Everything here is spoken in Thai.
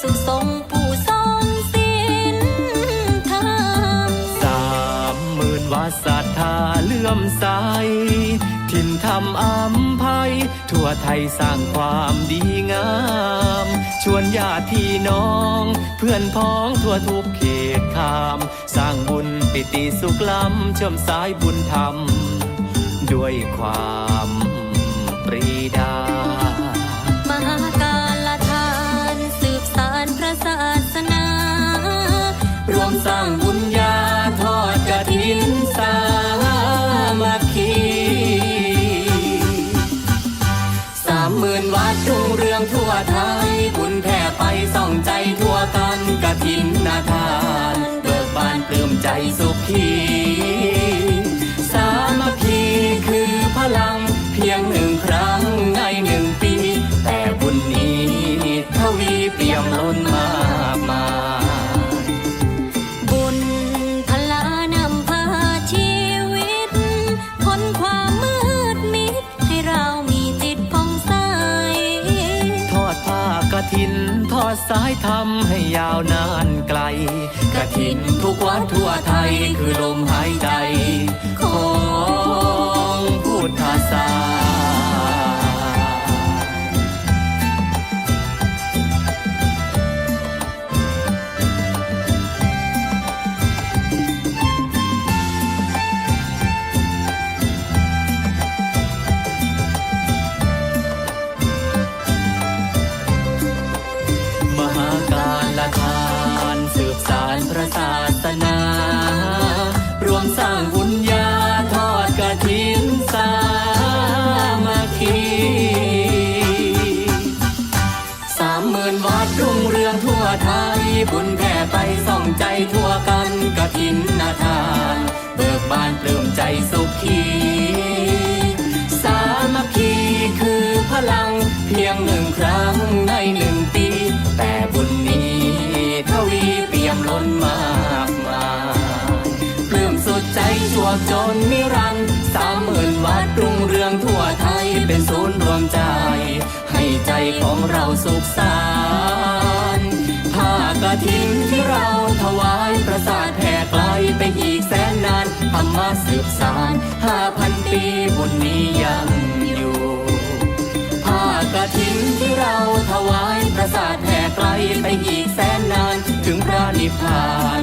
สู่ทรงผู้ทรงศีลธรรมสามหมื่นวาศรัทธาเลื่อมใส ถิ่นธรรมอัมภัย ทั่วไทยสร้างความดีงาม ชวนญาติพี่น้อง เพื่อนพ้องทั่วทุกเขตคาม สร้างบุญปิติสุขล้ำเชื่มสายบุญธรรม ด้วยความปรีดา สร้างบุญญาทอดกฐินสามัคคีสามหมื่นวัดรุ่งเรืองทั่วไทย บุญแผ่ไปส่องใจทั่วกันกฐินนาทานเบิกบานปลื้มใจสุขีสามัคคีคือพลังเพียงหนึ่ง ถินทอดสายทำให้ยาวนานไกล กระถินทุกวัดทั่วไทยคือลมหายใจ บุญแผ่ไปส่องใจทั่วกันกฐินนาทาน เบิกบานปลื้มใจสุขี สามัคคีคือพลังเพียงหนึ่งครั้งในหนึ่งปี แต่บุญนี้ทวีเปี่ยมล้นมากมายปลื้มสุดใจชั่วจนนิรันดร์สามหมื่นวัดรุ่งเรืองทั่วไทยเป็นศูนย์รวมใจ ให้ใจของเราสุขสานผ้า กฐินที่เราถวายประสาทแผ่ไกลไปอีกแสนนานธรรมะสืบสานห้าพันปีบุญนี้ยังอยู่ผ้ากฐินที่เราถวายประสาทแผ่ไกลไปอีกแสนนานถึงพระนิพพาน